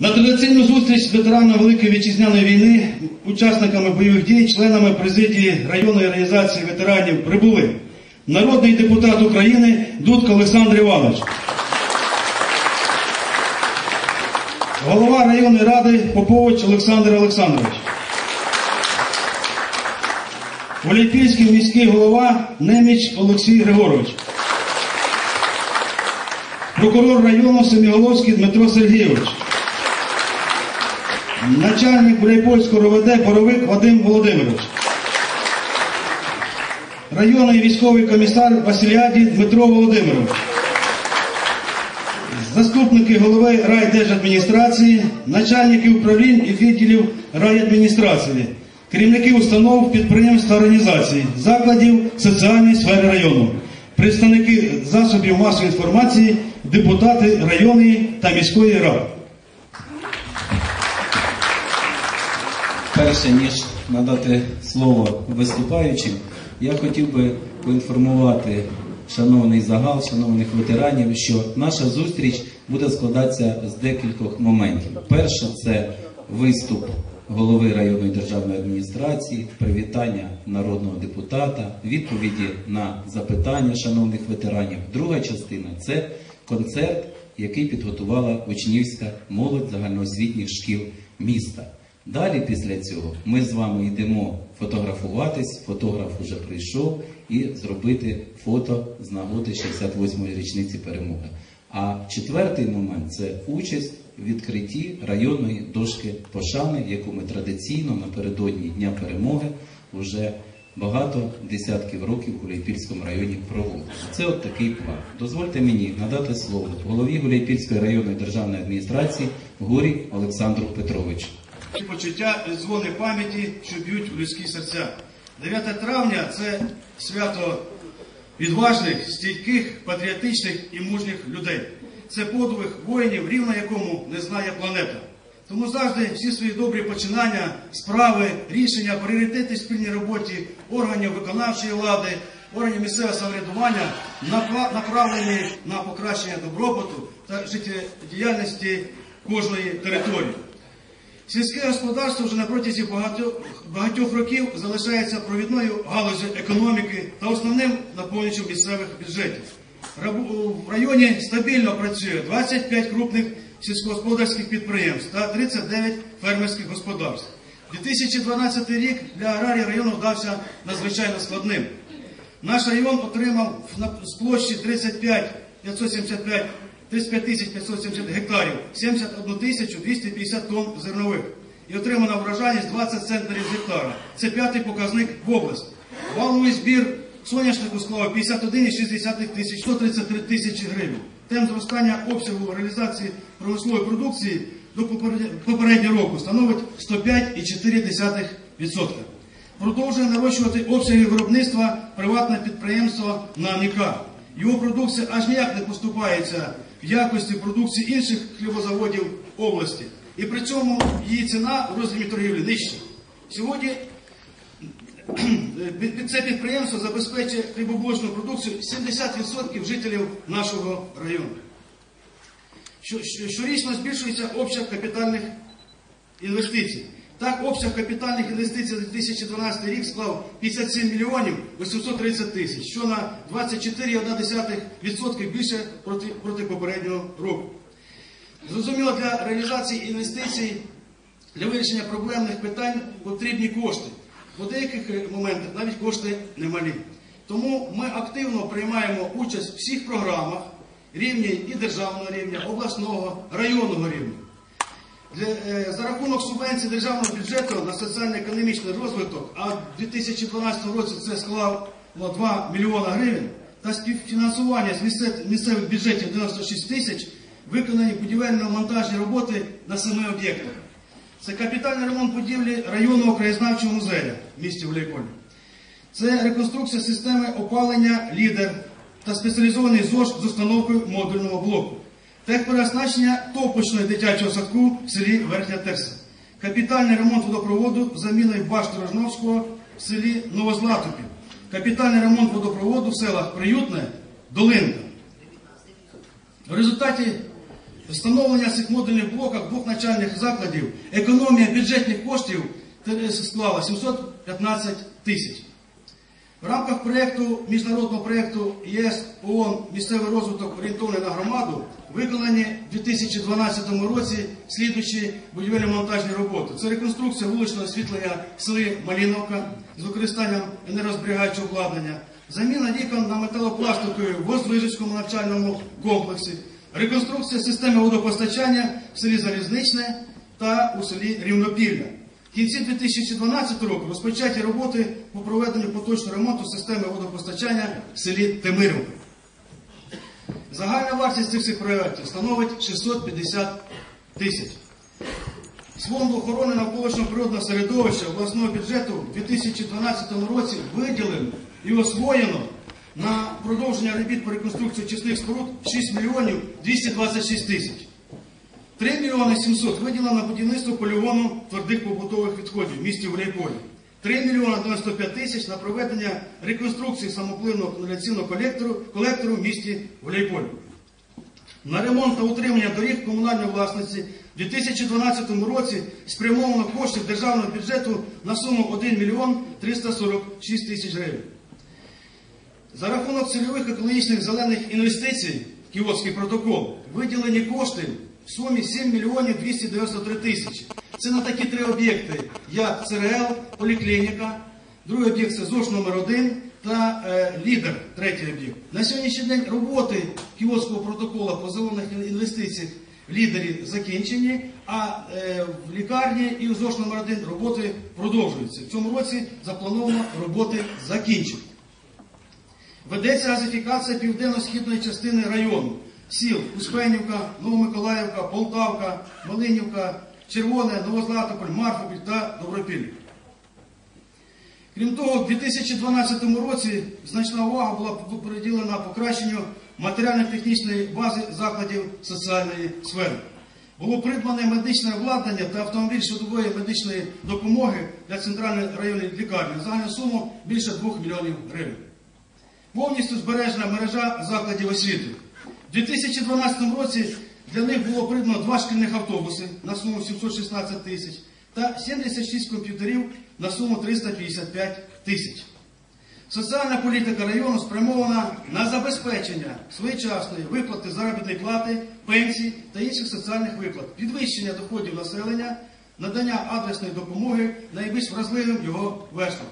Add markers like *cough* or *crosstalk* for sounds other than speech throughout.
На традиційну зустріч з ветеранами Великої Вітчизняної війни, учасниками бойових дій, членами президії районної організації ветеранів прибули народний депутат України Дудко Олександр Іванович, голова районної ради Попович Олександр Олександрович, Олімпійський міський голова Неміч Олексій Григорович, прокурор району Семіголовський Дмитро Сергійович, начальник Гуляйпольського РОВД Боровик Вадим Володимирович, районний військовий комісар Василіаді Дмитро Володимирович, заступники голови райдержадміністрації, начальники управлінь і відділів райадміністрації, керівники установ, підприємств та організацій, закладів соціальної сфери району, представники засобів масової інформації, депутати районної та міської ради. Перше ніж надати слово виступаючим, я хотів би поінформувати шановний загал, шановних ветеранів, що наша зустріч буде складатися з декількох моментів. Перше це виступ голови районної державної адміністрації, привітання народного депутата, відповіді на запитання шановних ветеранів. Друга частина це концерт, який підготувала учнівська молодь загальноосвітніх шкіл міста. Далі після цього ми з вами йдемо фотографуватись. Фотограф уже прийшов і зробити фото з нагоди 68-ї річниці перемоги. А четвертий момент це участь в відкритті районної дошки пошани, яку ми традиційно напередодні Дня перемоги вже багато десятків років у Гуляйпільському районі проводимо. Це от такий план. Дозвольте мені надати слово голові Гуляйпільської районної державної адміністрації Гурі Олександру Петровичу. І почуття дзвони пам'яті, що б'ють у людські серця. 9 травня це свято відважних, стійких, патріотичних і мужніх людей. Це подвиг воїнів, рівна якому не знає планета. Тому завжди всі свої добрі починання, справи, рішення, пріоритети спільній роботі органів виконавчої влади, органів місцевого самоврядування направлені на покращення добробуту та життєдіяльності кожної території. Сільське господарство вже на протязі багатьох, багатьох років залишається провідною галузю економіки та основним наповнювачем місцевих бюджетів. В районі стабільно працює 25 крупних сільськогосподарських підприємств та 39 фермерських господарств. 2012 рік для аграрії району вдався надзвичайно складним. Наш район отримав з площі 35 575 35 тисяч 570 гектарів, 71 тисячу 250 тонн зернових. І отримана врожайність 20 центнерів з гектара. Це п'ятий показник в області. Валовий збір соняшнику склав 51,6 тисяч 133 тисячі гривень. Темп зростання обсягу реалізації промислової продукції до попереднього року становить 105,4%. Продовжує нарощувати обсяги виробництва приватне підприємство «Наніка». Його продукція аж ніяк не поступається якості продукції інших хлібозаводів області. І при цьому її ціна у розмірі торгівлі нижча. Сьогодні *clears throat* це підприємство забезпечує хлібобулочну продукцію 70% жителів нашого району. Що- що- Щорічно збільшується обсяг капітальних інвестицій. Так, обсяг капітальних інвестицій за 2012 рік склав 57 мільйонів 830 тисяч, що на 24,1% більше проти, проти попереднього року. Зрозуміло, для реалізації інвестицій, для вирішення проблемних питань потрібні кошти. У деяких моментах навіть кошти немалі. Тому ми активно приймаємо участь в всіх програмах рівні і державного рівня, обласного, районного рівня. Для, е, за рахунок субвенцій державного бюджету на соціально-економічний розвиток, а в 2012 році це склало 2 мільйона гривень, та співфінансування з місце- місцевих бюджетів 96 тисяч, виконані будівельно-монтажні роботи на семи об'єктах. Це капітальний ремонт будівлі районного краєзнавчого музею в місті Гуляйполі. Це реконструкція системи опалення лідер та спеціалізований ЗОЖ з установкою модульного блоку. Техпереоснащення топочної дитячого садку в селі Верхня Терса. Капітальний ремонт водопроводу заміною башти Рожновського в селі Новозлатопів. Капітальний ремонт водопроводу в селах Приютне, Долинка. В результаті встановлення цих модульних блоках двох навчальних закладів, економія бюджетних коштів склала 715 тисяч. В рамках проєкту, міжнародного проєкту ЄС ООН «Місцевий розвиток орієнтований на громаду» виконані в 2012 році слідуючі будівельно-монтажні роботи. Це реконструкція вуличного освітлення в селі Маліновка з використанням енергозберігаючого обладнання, заміна вікон на металопластикові в Воздвижицькому навчальному комплексі, реконструкція системи водопостачання в селі Залізничне та у селі Рівнопілля. В кінці 2012 року розпочаті роботи по проведенню поточного ремонту системи водопостачання в селі Темирівка. Загальна вартість цих проєктів становить 650 тисяч. З фонду охорони навколишнього природного середовища обласного бюджету в 2012 році виділено і освоєно на продовження робіт по реконструкції очисних споруд 6 мільйонів 226 тисяч. 3 мільйони 700 виділено на будівництво полігону твердих побутових відходів в місті Гуляйполі. 3 мільйони 95 тисяч на проведення реконструкції самопливного каналізаційного колектору, колектору в місті Гуляйполі. На ремонт та утримання доріг комунальної власності в 2012 році спрямовано коштів державного бюджету на суму 1 мільйон 346 тисяч гривень. За рахунок цільових екологічних зелених інвестицій, Кіотський протокол, виділені кошти в сумі 7 мільйонів 293 тисячі. Це на такі три об'єкти, як ЦРЛ, поліклініка, другий об'єкт це ЗОЖ номер 1 та е, лідер, третій об'єкт. На сьогоднішній день роботи Кіотського протоколу по зелених інвестиціях в лідері закінчені, а е, в лікарні і в ЗОЖ номер 1 роботи продовжуються. В цьому році заплановано роботи закінчити. Ведеться газифікація південно-східної частини району сіл Успенівка, Новомиколаївка, Полтавка, Малинівка, Червоне, Новозлатополь, Марфополь та Добропіль. Крім того, в 2012 році значна увага була приділена покращенню матеріально-технічної бази закладів соціальної сфери. Було придбане медичне обладнання та автомобіль швидкої медичної допомоги для центральної районної лікарні. Загальна сума більше 2 мільйонів гривень. Повністю збережена мережа закладів освіти. У 2012 році для них було придбано два шкільних автобуси на суму 716 тисяч та 76 комп'ютерів на суму 355 тисяч. Соціальна політика району спрямована на забезпечення своєчасної виплати заробітної плати, пенсій та інших соціальних виплат, підвищення доходів населення, надання адресної допомоги найбільш вразливим його верствам.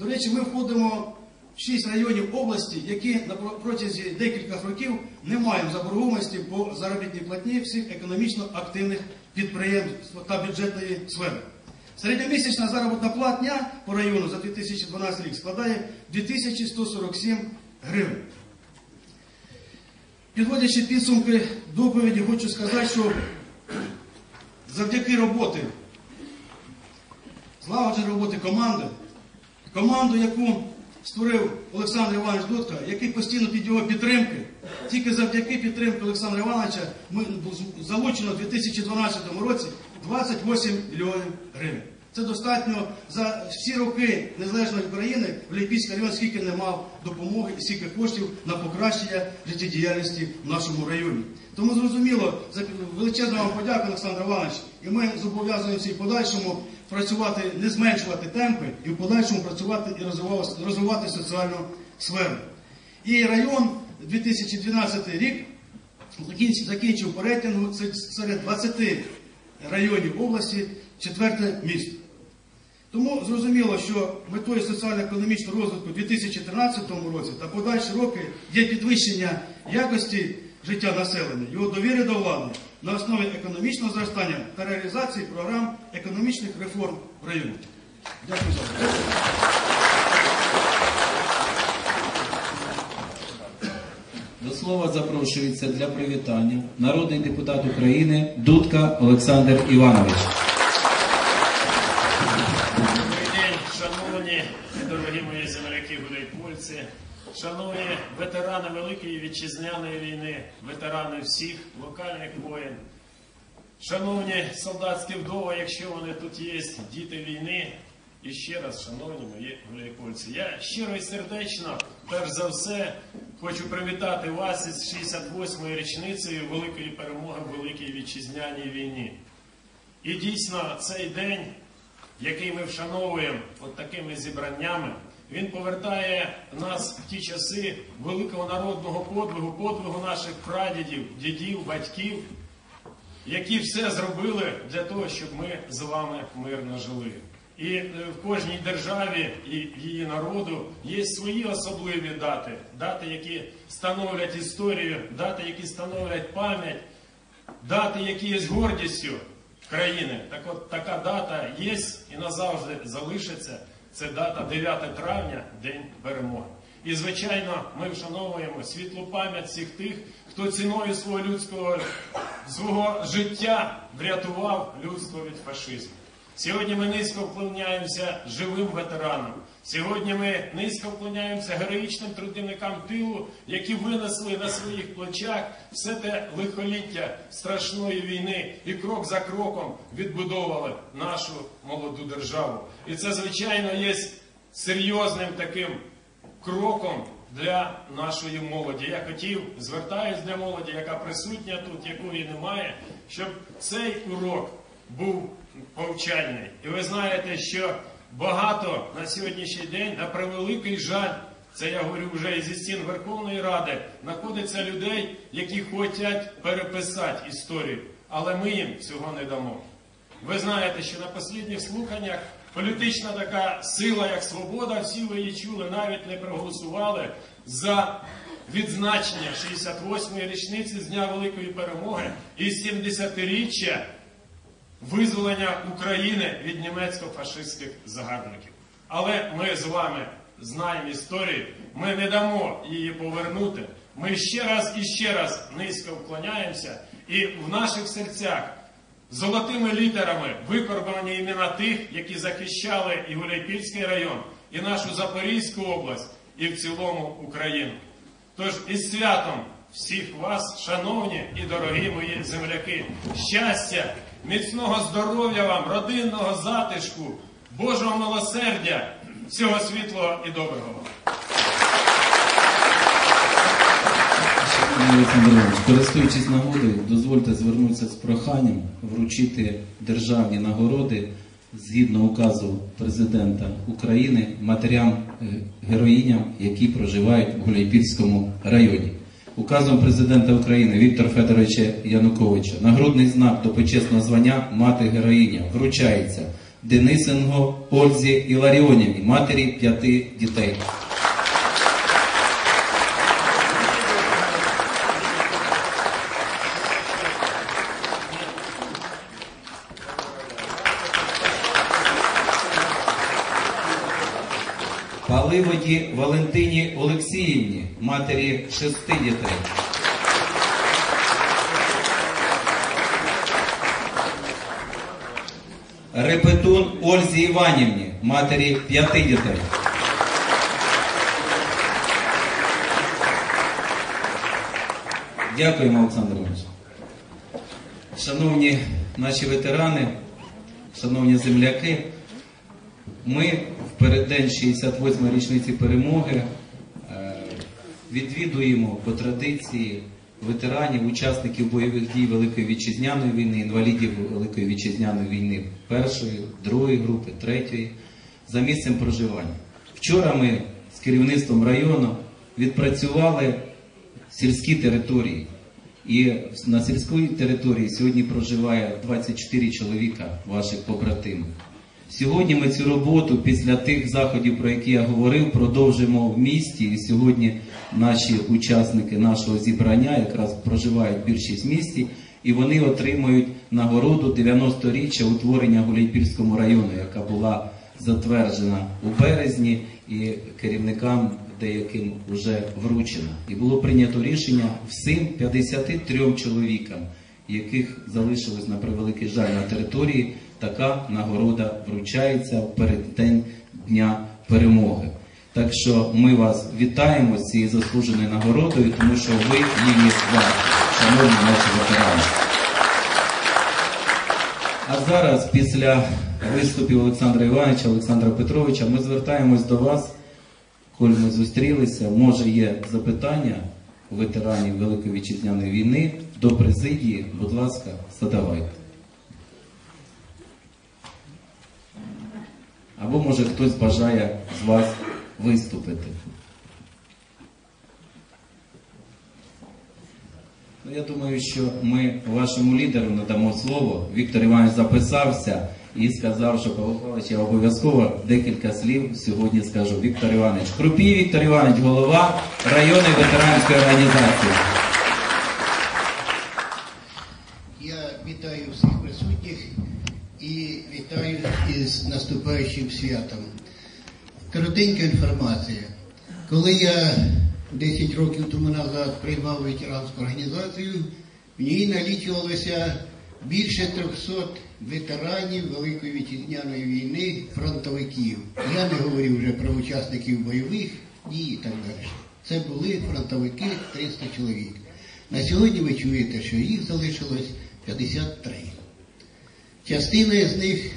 До речі, ми входимо шість районів області, які на про- протязі декількох років не маємо заборгованості по заробітній платні всіх економічно активних підприємств та бюджетної сфери. Середньомісячна заробітна платня по району за 2012 рік складає 2147 гривень. Підводячи підсумки доповіді, хочу сказати, що завдяки роботи, злагодженій роботи команди, команду, яку створив Олександр Іванович Дудка, який постійно під його підтримки, тільки завдяки підтримки Олександра Івановича ми залучено в 2012 році 28 мільйонів гривень. Це достатньо за всі роки незалежної України в Ліпійський район скільки не мав допомоги і скільки коштів на покращення життєдіяльності в нашому районі. Тому зрозуміло, величезна вам подяка, Олександр Іванович, і ми зобов'язуємося і подальшому працювати, не зменшувати темпи, і в подальшому працювати і розвивати, розвивати соціальну сферу. І район 2012 рік закінчив, по рейтингу серед 20 районів області четверте місто. Тому зрозуміло, що метою соціально-економічного розвитку у 2013 році та подальші роки є підвищення якості життя населення, його довіри до влади на основі економічного зростання та реалізації програм економічних реформ в районі. Дякую за увагу. До слова запрошується для привітання народний депутат України Дудка Олександр Іванович. Добрий день, шановні дорогі мої земляки гуляйпольці, шановні ветерани Великої вітчизняної війни, ветерани всіх локальних воєн, шановні солдатські вдови, якщо вони тут є, діти війни, І ще раз, шановні мої гуляйпольці, я щиро і сердечно, перш за все, хочу привітати вас із 68-ї річницею великої перемоги в Великій Вітчизняній війні. І дійсно цей день, який ми вшановуємо от такими зібраннями, він повертає нас в ті часи великого народного подвигу, подвигу наших прадідів, дідів, батьків, які все зробили для того, щоб ми з вами мирно жили. І е, в кожній державі і її народу є свої особливі дати, дати, які становлять історію, дати, які становлять пам'ять, дати, які є гордістю країни. Так от така дата є і назавжди залишиться. Це дата 9 травня, День перемоги. І, звичайно, ми вшановуємо світлу пам'ять всіх тих, хто ціною свого людського свого життя врятував людство від фашизму. Сьогодні ми низько вклоняємося живим ветеранам. Сьогодні ми низько вклоняємося героїчним трудівникам тилу, які винесли на своїх плечах все те лихоліття страшної війни і крок за кроком відбудовували нашу молоду державу. І це, звичайно, є серйозним таким кроком для нашої молоді. Я хотів, звертаюсь для молоді, яка присутня тут, якої немає, щоб цей урок був повчальний. І ви знаєте, що багато на сьогоднішній день, на превеликий жаль, це я говорю вже і зі стін Верховної Ради, знаходиться людей, які хочуть переписати історію, але ми їм цього не дамо. Ви знаєте, що на останніх слуханнях політична така сила, як свобода, всі ви її чули, навіть не проголосували за відзначення 68-ї річниці з Дня Великої Перемоги і 70-річчя визволення України від німецько-фашистських загарбників. Але ми з вами знаємо історію, ми не дамо її повернути. Ми ще раз і ще раз низько вклоняємося, і в наших серцях золотими літерами викорбані імена тих, які захищали і Гуляйпільський район, і нашу Запорізьку область, і в цілому Україну. Тож із святом всіх вас, шановні і дорогі мої земляки, щастя, міцного здоров'я вам, родинного затишку, Божого милосердя, всього світлого і доброго вам. Користуючись нагодою, дозвольте звернутися з проханням вручити державні нагороди згідно указу президента України матерям е, героїням, які проживають в Гуляйпільському районі. Указом президента України Віктора Федоровича Януковича нагрудний знак до почесного звання мати героїня вручається Денисенко Ользі Іларіонівні, матері п'яти дітей. Паливоді Валентині Олексіївні, матері шести дітей. Репетун Ользі Іванівні, матері п'яти дітей. Дякуємо, Олександр Іванович. Шановні наші ветерани, шановні земляки, ми переддень 68-ї річниці перемоги е, відвідуємо по традиції ветеранів, учасників бойових дій Великої вітчизняної війни, інвалідів Великої вітчизняної війни першої, другої групи, третьої за місцем проживання. Вчора ми з керівництвом району відпрацювали сільські території. І на сільській території сьогодні проживає 24 чоловіка ваших побратимів. Сьогодні ми цю роботу після тих заходів, про які я говорив, продовжимо в місті. І сьогодні наші учасники нашого зібрання якраз проживають більшість місті, і вони отримують нагороду 90-річчя утворення Гуляйпільському району, яка була затверджена у березні і керівникам деяким вже вручена. І було прийнято рішення всім 53 чоловікам, яких залишилось на превеликий жаль на території, така нагорода вручається в переддень Дня перемоги. Так що ми вас вітаємо з цією заслуженою нагородою, тому що ви її варті, шановні наші ветерани. А зараз, після виступів Олександра Івановича, Олександра Петровича, ми звертаємось до вас, коли ми зустрілися. Може є запитання ветеранів Великої Вітчизняної війни до президії. Будь ласка, задавайте. Або може хтось бажає з вас виступити. Ну, я думаю, що ми вашому лідеру надамо слово. Віктор Іванович записався і сказав, що Павло Павлович, я обов'язково декілька слів сьогодні скажу. Віктор Іванович. Крупій Віктор Іванович, голова районної ветеранської організації. Я вітаю всіх присутніх і вітаю із наступаючим святом. Коротенька інформація. Коли я 10 років тому назад приймав ветеранську організацію, в ній налічувалося більше 300 ветеранів Великої вітчизняної війни, фронтовиків. Я не говорю вже про учасників бойових дій і так далі. Це були фронтовики 300 чоловік. На сьогодні ви чуєте, що їх залишилось 53. Частина з них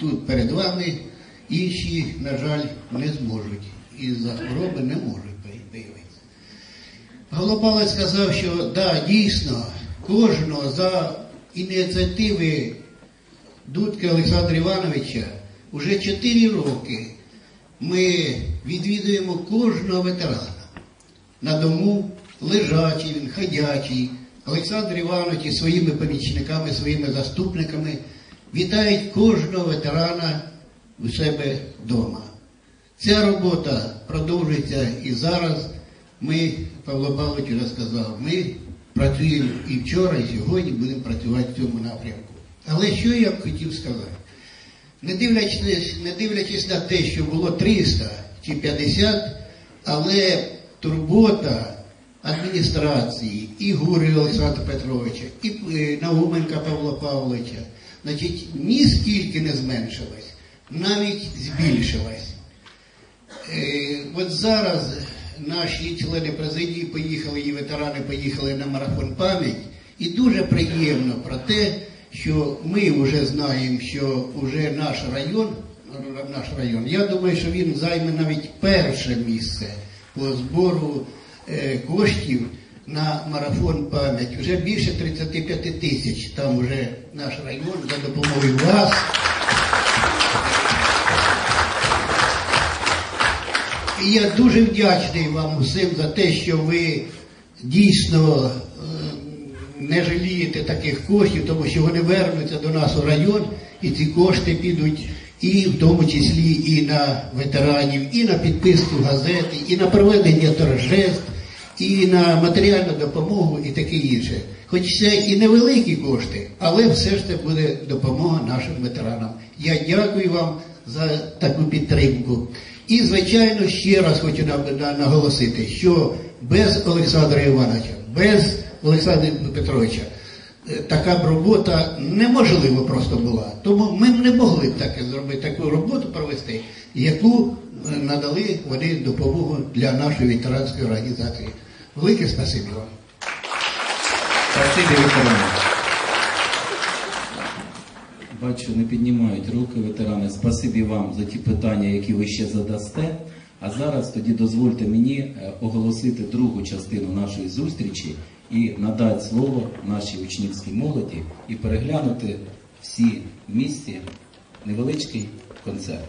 тут перед вами, інші, на жаль, не зможуть. Із-за хвороби не можуть появитися. Голопалець сказав, що да, дійсно, кожного за ініціативи Дудки Олександра Івановича вже 4 роки ми відвідуємо кожного ветерана на дому, лежачий він, ходячий. Олександр Іванович із своїми помічниками, своїми заступниками вітають кожного ветерана у себе вдома. Ця робота продовжується і зараз. Ми, Павло Павлович вже сказав, ми працюємо і вчора, і сьогодні будемо працювати в цьому напрямку. Але що я б хотів сказати? Не дивлячись, не дивлячись на те, що було 300 чи 50, але турбота адміністрації, і Гури Олександра Петровича, і е, Науменка Павла Павловича, значить, ні скільки не зменшилась, навіть збільшилась. Е, от зараз наші члени президії поїхали, і ветерани поїхали на марафон пам'ять, і дуже приємно про те, що ми вже знаємо, що вже наш район, наш район, я думаю, що він займе навіть перше місце по збору е, коштів на марафон пам'ять. Вже більше 35 тисяч там вже наш район за допомогою вас. І я дуже вдячний вам усім за те, що ви дійсно е, не жалієте таких коштів, тому що вони вернуться до нас у район, і ці кошти підуть і в тому числі і на ветеранів, і на підписку газети, і на проведення торжеств, і на матеріальну допомогу, і таке інше. Хоч це і невеликі кошти, але все ж це буде допомога нашим ветеранам. Я дякую вам за таку підтримку. І, звичайно, ще раз хочу на- на- наголосити, що без Олександра Івановича, без Олександра Петровича така б робота неможлива просто була. Тому ми не могли б таке зробити, таку роботу провести, яку е, надали вони допомогу для нашої ветеранської організації. Велике спасибі вам. Спасибі, Бачу, не піднімають руки ветерани. Спасибі вам за ті питання, які ви ще задасте. А зараз тоді дозвольте мені е, оголосити другу частину нашої зустрічі і надати слово нашій учнівській молоді і переглянути всі в місті невеличкий концерт.